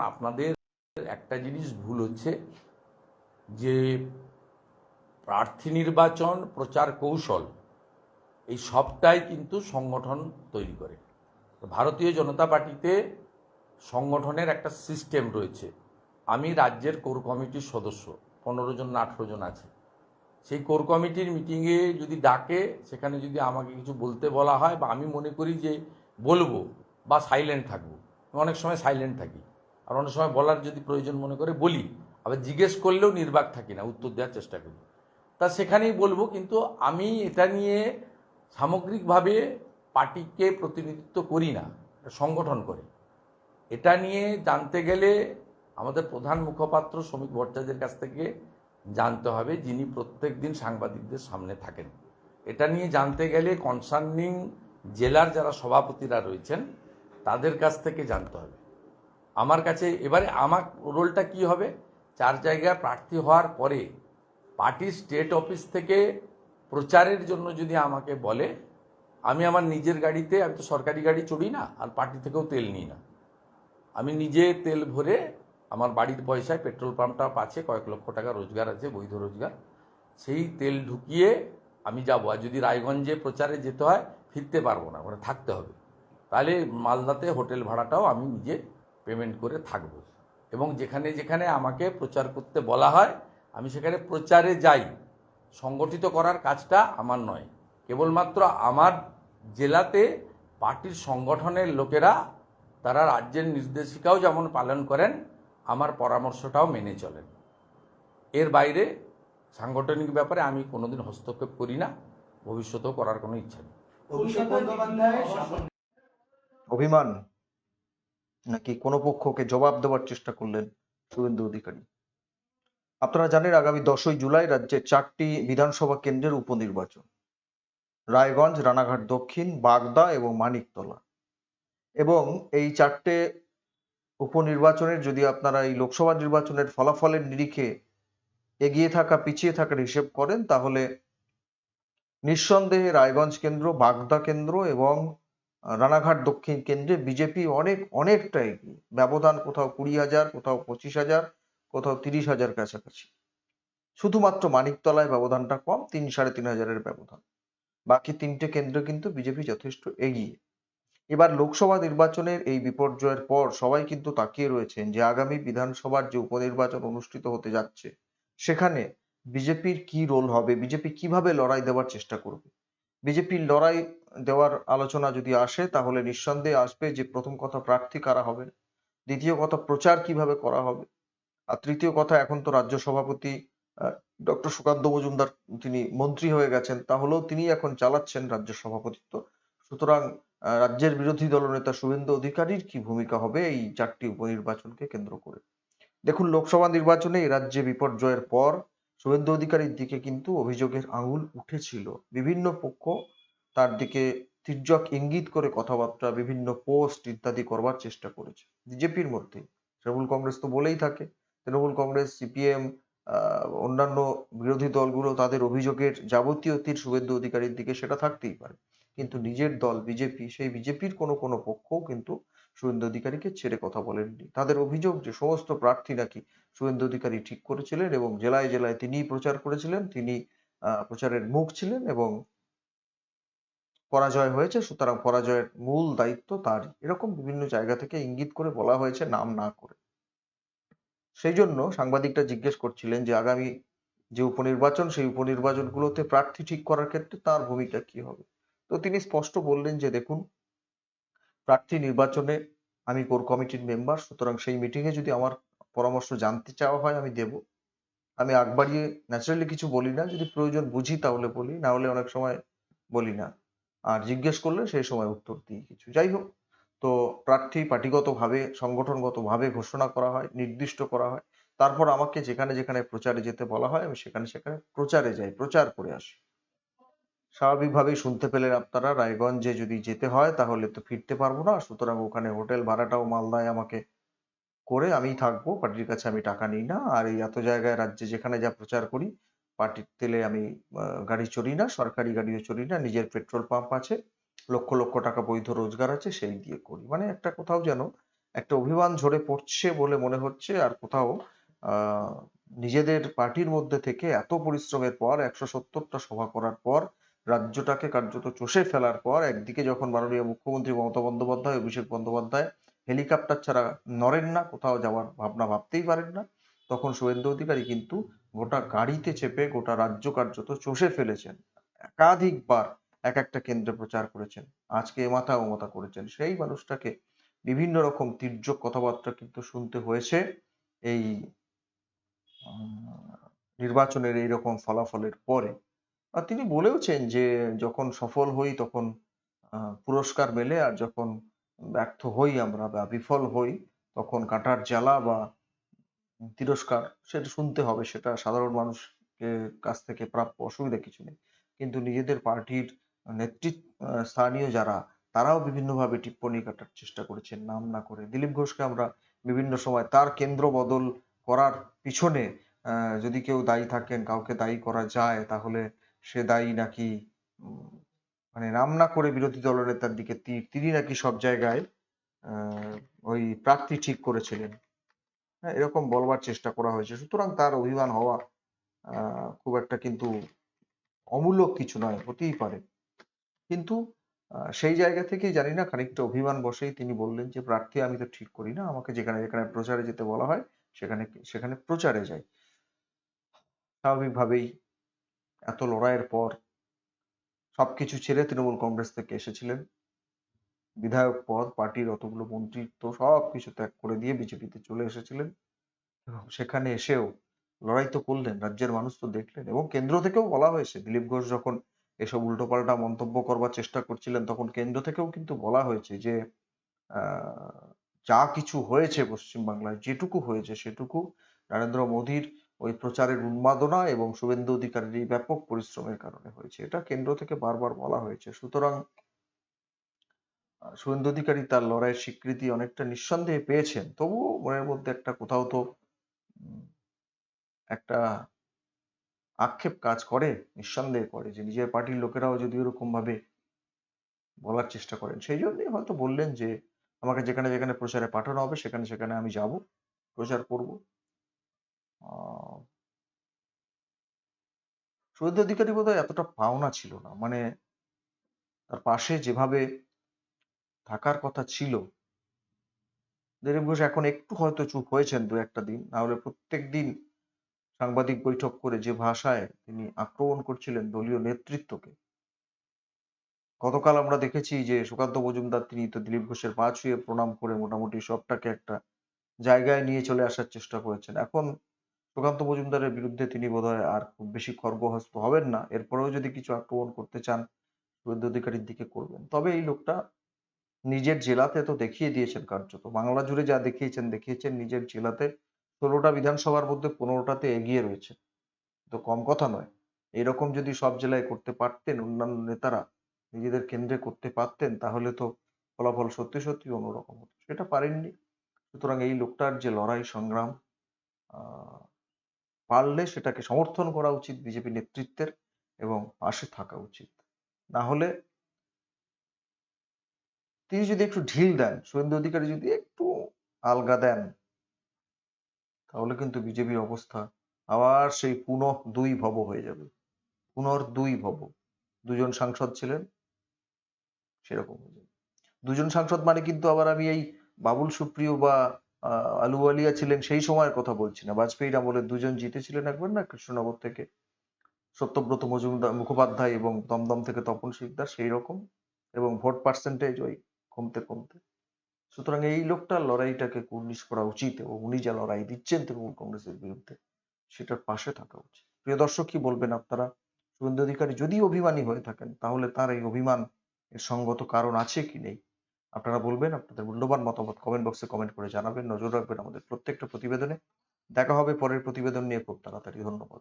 আপনাদের একটা জিনিস ভুল হচ্ছে যে প্রার্থী নির্বাচন, প্রচার কৌশল, এই সবটাই কিন্তু সংগঠন তৈরি করে। ভারতীয় জনতা পার্টিতে সংগঠনের একটা সিস্টেম রয়েছে। আমি রাজ্যের কোর কমিটির সদস্য, পনেরো জন না আঠেরো জন আছে। সেই কোর কমিটির মিটিংয়ে যদি ডাকে, সেখানে যদি আমাকে কিছু বলতে বলা হয় বা আমি মনে করি যে বলব বা সাইলেন্ট থাকব অনেক সময় সাইলেন্ট থাকি। আর অনেক সময় বলার যদি প্রয়োজন মনে করে বলি, আবার জিজ্ঞেস করলেও নির্বাক থাকি না, উত্তর দেওয়ার চেষ্টা করি। তা সেখানেই বলব, কিন্তু আমি এটা নিয়ে সামগ্রিকভাবে পার্টিকে প্রতিনিধিত্ব করি না সংগঠন করে। এটা নিয়ে জানতে গেলে আমাদের প্রধান মুখপাত্র শ্রমিক ভট্টাচার্যের কাছ থেকে জানতে হবে, যিনি প্রত্যেক দিন সাংবাদিকদের সামনে থাকেন। এটা নিয়ে জানতে গেলে কনসার্নিং জেলার যারা সভাপতিরা রয়েছেন, তাদের কাছ থেকে জানতে হবে। আমার কাছে এবারে আমার রোলটা কি হবে? চার জায়গায় প্রার্থী হওয়ার পরে পার্টির স্টেট অফিস থেকে প্রচারের জন্য যদি আমাকে বলে, আমি আমার নিজের গাড়িতে, আমি তো সরকারি গাড়ি চড়ি না, আর পার্টি থেকেও তেল নিই না। আমি নিজে তেল ভরে আমার বাড়ির পয়সায় পেট্রোল পাম্পটা আছে কয়েক লক্ষ টাকা রোজগার আছে, বৈধ রোজগার। সেই তেল ঢুকিয়ে আমি যাব। আর যদি রায়গঞ্জে প্রচারে যেতে হয়, ফিরতে পারব না ওখানে থাকতে হবে। তাহলে মালদাতে হোটেল ভাড়াটাও আমি নিজে পেমেন্ট করে থাকব। এবং যেখানে যেখানে আমাকে প্রচার করতে বলা হয় আমি সেখানে প্রচারে যাই। সংগঠিত করার কাজটা আমার নয়। কেবলমাত্র আমার জেলাতে পার্টির সংগঠনের লোকেরা তারা রাজ্যের নির্দেশিকাও যেমন পালন করেন আমার পরামর্শটাও মেনে চলেন। এর বাইরে সাংগঠনিক ব্যাপারে আমি কোনোদিন হস্তক্ষেপ করি না। ভবিষ্যতেও করার কোনো ইচ্ছা নেই। অভিমান। নাকি কোনো পক্ষকে জবাব দেওয়ার চেষ্টা করলেন শুভেন্দু অধিকারী? আপনারা জানেন আগামী দশই জুলাই রাজ্যে চারটি বিধানসভা কেন্দ্রের উপনির্বাচন। রায়গঞ্জ, রানাঘাট দক্ষিণ, বাগদা এবং মানিকতলা। এবং এই চারটে উপনির্বাচনের যদি আপনারা এই লোকসভা নির্বাচনের ফলাফলের নিরিখে এগিয়ে থাকা, পিছিয়ে থাকার হিসেব করেন, তাহলে নিঃসন্দেহে রায়গঞ্জ কেন্দ্র, বাগদা কেন্দ্র এবং রানাঘাট দক্ষিণ কেন্দ্রে বিজেপি অনেক অনেকটা এগিয়ে ব্যবধান, কোথাও কুড়ি হাজার, কোথাও পঁচিশ হাজার, কোথাও তিরিশ হাজার কাছাকাছি। শুধুমাত্র মানিকতলায় ব্যবধানটা কম, তিন, সাড়ে তিন হাজারের ব্যবধান। বাকি তিনটে কেন্দ্র কিন্তু বিজেপি যথেষ্ট এগিয়ে। এবার লোকসভা নির্বাচনের এই বিপর্যয়ের পর সবাই কিন্তু তাকিয়ে রয়েছেন যে আগামী বিধানসভার যে উপনির্বাচন অনুষ্ঠিত হতে যাচ্ছে, সেখানে বিজেপির কি রোল হবে? বিজেপি কীভাবে লড়াই দেওয়ার চেষ্টা করবে? বিজেপির লড়াই দেওয়ার আলোচনা যদি আসে, তাহলে নিঃসন্দেহে আসবে যে প্রথম কথা প্রার্থী কারা হবে, দ্বিতীয় কথা প্রচার কীভাবে করা হবে, আর তৃতীয় কথা এখন তো রাজ্য সভাপতি ডক্টর সুকান্ত মজুমদার তিনি মন্ত্রী হয়ে গেছেন, তাহলেও তিনি এখন চালাচ্ছেন রাজ্য সভাপতিত্ব। সুতরাং রাজ্যের বিরোধী দলনেতা শুভেন্দু অধিকারীর কি ভূমিকা হবে এই চারটি উপনির্বাচনকে কেন্দ্র করে? দেখুন, লোকসভা নির্বাচনে রাজ্যে বিপর্যয়ের পর শুভেন্দু অধিকারীর দিকে কিন্তু অভিযোগের আঙুল উঠেছিল। বিভিন্ন পক্ষ তার দিকে তির্যক ইঙ্গিত করে কথাবার্তা, বিভিন্ন পোস্ট ইত্যাদি করবার চেষ্টা করেছে। বিজেপির মধ্যে। তৃণমূল কংগ্রেস তো বলেই থাকে। তৃণমূল কংগ্রেস সিপিএম অন্যান্য বিরোধী দলগুলো তাদের অভিযোগের যাবতীয় তীর শুভেন্দু অধিকারীর দিকে সেটা থাকতেই পারে। কিন্তু নিজের দল বিজেপি, সেই বিজেপির কোনো কোনো পক্ষও কিন্তু শুভেন্দু অধিকারীকে ছেড়ে কথা বলেননি। তাদের অভিযোগ যে সমস্ত প্রার্থী নাকি শুভেন্দু অধিকারী ঠিক করেছিলেন এবং জেলায় জেলায় তিনিই প্রচার করেছিলেন, তিনি প্রচারের মুখ ছিলেন এবং পরাজয় হয়েছে, সুতরাং পরাজয়ের মূল দায়িত্ব তার এরকম বিভিন্ন জায়গা থেকে ইঙ্গিত করে বলা হয়েছে নাম না করে। সেই জন্য সাংবাদিকটা জিজ্ঞেস করছিলেন যে, আগামী যে উপনির্বাচন, সেই উপনির্বাচনগুলোতে প্রার্থী ঠিক করার ক্ষেত্রে তার ভূমিকা কি হবে? তো তিনি স্পষ্ট বললেন যে, দেখুন, প্রার্থী নির্বাচনে আমি কোর কমিটির মেম্বার, সুতরাং সেই মিটিং এ যদি আমার পরামর্শ জানতে চাওয়া হয়, আমি দেব। আমি আগ বাড়িয়ে ন্যাচারালি কিছু বলি না। যদি প্রয়োজন বুঝি তাহলে বলি, না হলে অনেক সময় বলি না। আর জিজ্ঞেস করলে সেই সময় উত্তর দিই কিছু। যাই হোক, তো প্রার্থী পার্টিগতভাবে, সংগঠনগতভাবে ঘোষণা করা হয়, নির্দিষ্ট করা হয়। তারপর আমাকে যেখানে যেখানে প্রচারে যেতে বলা হয়, আমি সেখানে সেখানে প্রচারে যাই, প্রচার করে আসি। স্বাভাবিকভাবেই শুনতে পেলেন আপনারা, রায়গঞ্জে যদি যেতে হয় তাহলে তো ফিরতে পারব না। সুতরাং ওখানে হোটেল ভাড়াটাও মালদায় আমাকে করে আমি থাকব, পার্টির কাছে আমি টাকা নিই না। আর এই এত জায়গায় রাজ্যে যেখানে যা প্রচার করি পার্টির তেলে আমি গাড়ি চড়ি না, সরকারি গাড়িও চড়ি না, নিজের পেট্রোল পাম্প আছে, লক্ষ লক্ষ টাকা বৈধ রোজগার আছে, সেই দিয়ে করি। মানে একটা কোথাও যেন একটা অভিমান ঝরে পড়ছে বলে মনে হচ্ছে, আর কোথাও নিজেদের পার্টির মধ্যে থেকে এত পরিশ্রমের পর, একশো সত্তরটা সভা করার পর, রাজ্যটাকে কার্যত চষে ফেলার পর, একদিকে যখন মাননীয় মুখ্যমন্ত্রী মমতা বন্দ্যোপাধ্যায়, অভিষেক বন্দ্যোপাধ্যায়, হেলিকপ্টার ছাড়া নড়েন না, কোথাও যাওয়ার ভাবনা ভাবতেই পারেন না তখন শুভেন্দু অধিকারী কিন্তু গোটা গাড়িতে চেপে গোটা রাজ্য কার্যত চষে ফেলেছেন। একাধিকবার এক একটা কেন্দ্রে প্রচার করেছেন। আজকে মাথা ও মাথা করেছেন। সেই মানুষটাকে বিভিন্ন রকম তীর্যক কথাবার্তা কিন্তু শুনতে হয়েছে। এই নির্বাচনের এইরকম ফলাফলের পরে। আর তিনি বলেওছেন যে যখন সফল হই তখন পুরস্কার মেলে আর যখন ব্যর্থ হই আমরা বা বিফল হই তখন কাটার জ্বালা বা তিরস্কার, সেটা শুনতে হবে, সেটা সাধারণ মানুষকে কাছ থেকে প্রাপ্য অসুবিধা কিছু নেই। কিন্তু নিজেদের পার্টির নেতৃত্ব স্থানীয় যারা, তারাও বিভিন্নভাবে টিপ্পনী কাটার চেষ্টা করেছেন, নাম না করে। দিলীপ ঘোষকে আমরা বিভিন্ন সময় তার কেন্দ্র বদল করার পিছনে যদি কেউ দায়ী থাকেন, কাউকে দায়ী করা যায়, তাহলে সে দায়ী নাকি মানে নাম না করে বিরোধী দলনেতার দিকে তিনি নাকি সব জায়গায় ওই প্রার্থী ঠিক করেছিলেন। হ্যাঁ এরকম বলবার চেষ্টা করা হয়েছে। সুতরাং তার অভিমান হওয়া খুব একটা কিন্তু অমূলক কিছু নয়, হতেই পারে। কিন্তু সেই জায়গা থেকেই জানি না খানিকটা অভিমান বসেই তিনি বললেন যে, প্রার্থী আমি তো ঠিক করি না। আমাকে যেখানে যেখানে প্রচারে যেতে বলা হয়, সেখানে সেখানে প্রচারে যাই। স্বাভাবিকভাবেই এত লড়াইয়ের পর সবকিছু ছেড়ে তৃণমূল কংগ্রেস থেকে এসেছিলেন। বিধায়ক পদ পার্টির অতগুলো মন্ত্রিত্ব সব কিছু ত্যাগ করে দিয়ে বিজেপিতে চলে এসেছিলেন। এবং সেখানে এসেও লড়াই তো করলেন, রাজ্যের মানুষ তো দেখলেন। এবং কেন্দ্র থেকেও বলা হয়েছে, দিলীপ ঘোষ যখন এসব উল্টোপাল্টা মন্তব্য করবার চেষ্টা করছিলেন, তখন কেন্দ্র থেকেও কিন্তু বলা হয়েছে যে যা কিছু হয়েছে পশ্চিমবাংলায়, যেটুকু হয়েছে সেটুকু নরেন্দ্র মোদীর ওই প্রচারের উন্মাদনা এবং শুভেন্দু অধিকারীর ব্যাপক পরিশ্রমের কারণে হয়েছে। এটা কেন্দ্র থেকে বারবার বলা হয়েছে। সুতরাং শুভেন্দু অধিকারী তার লড়াইয়ের স্বীকৃতি অনেকটা নিঃসন্দেহে পেয়েছেন। তবুও মনের মধ্যে একটা কোথাও তো একটা আক্ষেপ কাজ করে, নিঃসন্দেহে করে যে নিজের পার্টির লোকেরাও যদি ওরকম ভাবে বলার চেষ্টা করেন। সেই জন্যই হয়তো বললেন যে, আমাকে যেখানে যেখানে প্রচারে পাঠানো হবে, সেখানে সেখানে আমি যাব, প্রচার করব। শুভেন্দু অধিকারী বোধহয় এতটা পাওনা ছিল না। মানে তার পাশে যেভাবে থাকার কথা ছিল। দিলীপ ঘোষ এখন একটু হয়তো চুপ হয়েছেন দু একটা দিন। না হলে প্রত্যেক দিন সাংবাদিক বৈঠক করে যে ভাষায় তিনি আক্রমণ করছিলেন দলীয় নেতৃত্বকে। গতকাল আমরা দেখেছি যে সুকান্ত মজুমদার, তিনি তো দিলীপ ঘোষের পা ছুঁয়ে প্রণাম করে মোটামুটি সবটাকে একটা জায়গায় নিয়ে চলে আসার চেষ্টা করেছেন। এখন সুকান্ত মজুমদারের বিরুদ্ধে তিনি বোধহয় আর খুব বেশি খর্বহস্ত হবেন না। এরপরেও যদি কিছু আক্রমণ করতে চান, শুভেন্দু অধিকারীর দিকে করবেন। তবে এই লোকটা নিজের জেলাতে তো দেখিয়ে দিয়েছেন কার্যত। বাংলা জুড়ে যা দেখিয়েছেন দেখিয়েছেন নিজের জেলাতে ষোলোটা বিধানসভার মধ্যে পনেরোটাতে এগিয়ে রয়েছে। তো কম কথা নয়, এরকম যদি সব জেলায় করতে পারতেন, অন্যান্য নেতারা নিজেদের কেন্দ্রে করতে পারতেন, তাহলে তো ফলাফল সত্যি সত্যি অন্যরকম হতো। সেটা পারেননি। সুতরাং এই লোকটার যে লড়াই, সংগ্রাম পারলে সেটাকে সমর্থন করা উচিত বিজেপি নেতৃত্বের এবং পাশে থাকা উচিত। না হলে তিনি যদি একটু ঢিল দেন শুভেন্দু অধিকারী যদি একটু আলগা দেন, তাহলে কিন্তু বিজেপির অবস্থা আবার সেই পুনঃ দুই ভব হয়ে যাবে। পুনর দুই ভব। দুজন সাংসদ ছিলেন, সেরকম হয়ে যাবে। দুজন সাংসদ মানে কিন্তু আবার আমি এই বাবুল সুপ্রিয় বা আলুওয়ালিয়া ছিলেন সেই সময়ের কথা বলছি না। বাজপেয়ীর আমলে দুজন জিতেছিলেন একবার না কৃষ্ণনগর থেকে। সত্যব্রত মজুমদার মুখোপাধ্যায় এবং দমদম থেকে তপন শিকদার সেই রকম এবং ভোট পার্সেন্টেজ ওই কমতে কমতে। সুতরাং এই লোকটার লড়াইটাকে কুর্নিশ করা উচিত এবং উনি যা লড়াই দিচ্ছেন তৃণমূল কংগ্রেসের বিরুদ্ধে, সেটার পাশে থাকা উচিত। প্রিয় দর্শক, কি বলবেন আপনারা? শুভেন্দু অধিকারী, যদি অভিমানী হয়ে থাকেন, তাহলে তার এই অভিমান এর সঙ্গত কারণ আছে কি নেই? আপনারা বলবেন, আপনাদের মূল্যবান মতামত কমেন্ট বক্সে কমেন্ট করে জানাবেন। নজর রাখবেন আমাদের প্রত্যেকটা প্রতিবেদনে। দেখা হবে পরের প্রতিবেদন নিয়ে। খুব তাড়াতাড়ি, ধন্যবাদ।